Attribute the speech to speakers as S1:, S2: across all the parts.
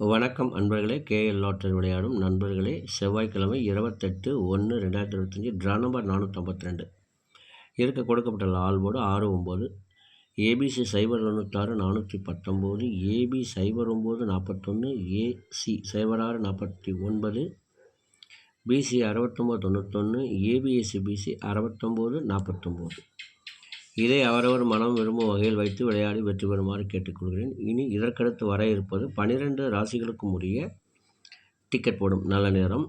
S1: வணக்கம் அன்பர்களே KL lottery விளையாடும் நண்பர்களே. செவ்வாய்க்கிழமை இருபத்தெட்டு ஒன்று ரெண்டாயிரத்தி இருபத்தஞ்சி ட்ரா நம்பர் நானூற்றம்பத்தி ரெண்டு இருக்க கொடுக்கப்பட்ட ஆல்போர்டு ஆறு ஒம்பது ஏபிசி சைபர் தொண்ணூத்தாறு நானூற்றி பத்தொம்போது ஏபி சைபர் ஒம்பது நாற்பத்தொன்று ஏசி சைபர் ஆறு நாற்பத்தி ஒன்பது பிசி அறுபத்தொம்போது தொண்ணூத்தொன்று ஏபிஎஸ்சி பிசி அறுபத்தொம்போது நாற்பத்தொம்போது. இதை அவரவர் மனம் விரும்பும் வகையில் வைத்து விளையாடி வெற்றி பெறுமாறு கேட்டுக்கொள்கிறேன். இனி இதற்கடுத்து வர இருப்பது பனிரெண்டு ராசிகளுக்கும் உரிய டிக்கெட் போடும். நல்ல நேரம்.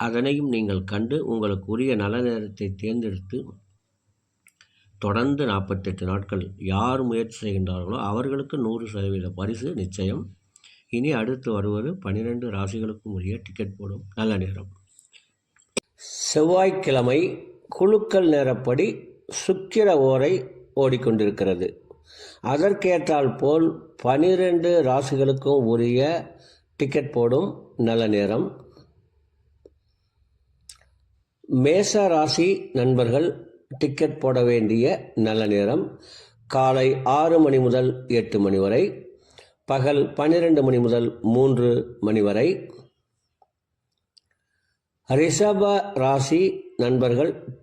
S1: அதனையும் நீங்கள் கண்டு உங்களுக்கு உரிய நல்ல நேரத்தை தேர்ந்தெடுத்து தொடர்ந்து நாற்பத்தெட்டு நாட்கள் யார் முயற்சி செய்கின்றார்களோ அவர்களுக்கு நூறு சதவீத பரிசு நிச்சயம். இனி அடுத்து வருவது பனிரெண்டு ராசிகளுக்கும் உரிய டிக்கெட் போடும். நல்ல நேரம். செவ்வாய்க்கிழமை குழுக்கள் நேரப்படி சுக்கிர ஓரை ஓடிக்கொண்டிருக்கிறது. அதற்கேற்றால் போல் பனிரெண்டு ராசிகளுக்கும் உரிய டிக்கெட் போடும் நல்ல நேரம். மேச ராசி நண்பர்கள் டிக்கெட் போட வேண்டிய நல்ல நேரம். காலை ஆறு மணி முதல் எட்டு மணி வரை. பகல் பன்னிரெண்டு மணி முதல் மூன்று மணி வரை. ரிஷப ராசி நண்பர்கள்